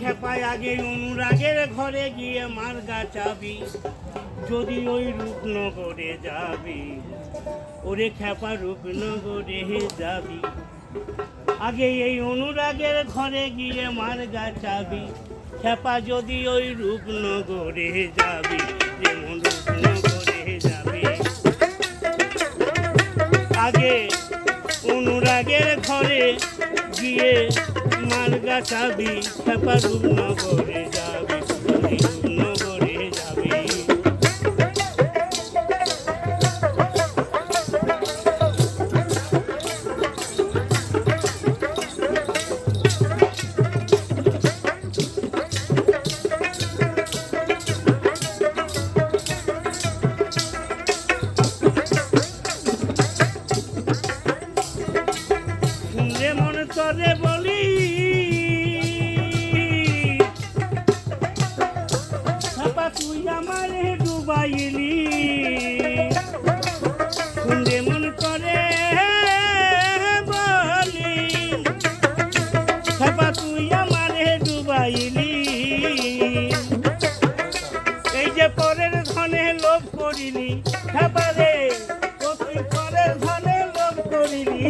খেপায় আগে অনুরাগের ঘরে গিয়ে মার গাছাবি যদি ওই রূপনগরে যাবি, ওরে খেপা রূপনগরে যাবি। আগে এই অনুরাগের ঘরে গিয়ে মার গাছাবি খেপা যদি ওই রূপনগরে যাবি, যেমন রূপনগরে যাবি। আগে অনুরাগের ঘরে গিয়ে মার গাছাবি খেপা রূপনগরে যাবি রূপনগরে যাবি। আমারে ডুবাইলি। শুনলে মনে করে বলি, ছাপা তুই আমারে ডুবাইলি। এই যে পরের ধনে লোভ করিলি ছাপারে ও তুই পরের ধনে লোভ করিলি।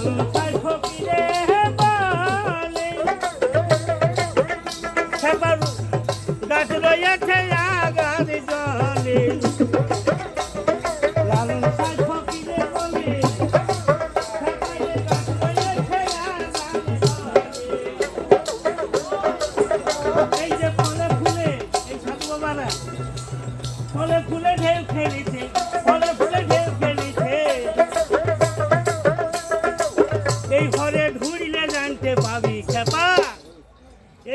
ওরে লালন খাই ফকিরে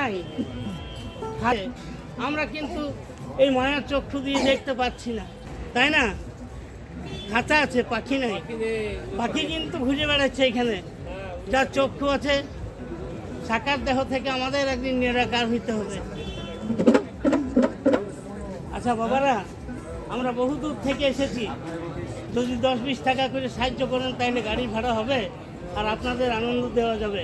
নাই আমরা কিন্তু এই মায়ার চক্ষু দিয়ে দেখতে পাচ্ছি না, তাই না? খাঁচা আছে, পাখি নাই। পাখি কিন্তু ঘুরে বেড়াচ্ছে এখানে। যার চক্ষু আছে, সাকার দেহ থেকে আমাদের একদিন নিরাকার হইতে হবে। আচ্ছা বাবারা, আমরা বহু দূর থেকে এসেছি। যদি দশ বিশ টাকা করে সাহায্য করেন তাহলে গাড়ি ভাড়া হবে, আর আপনাদের আনন্দ দেওয়া যাবে।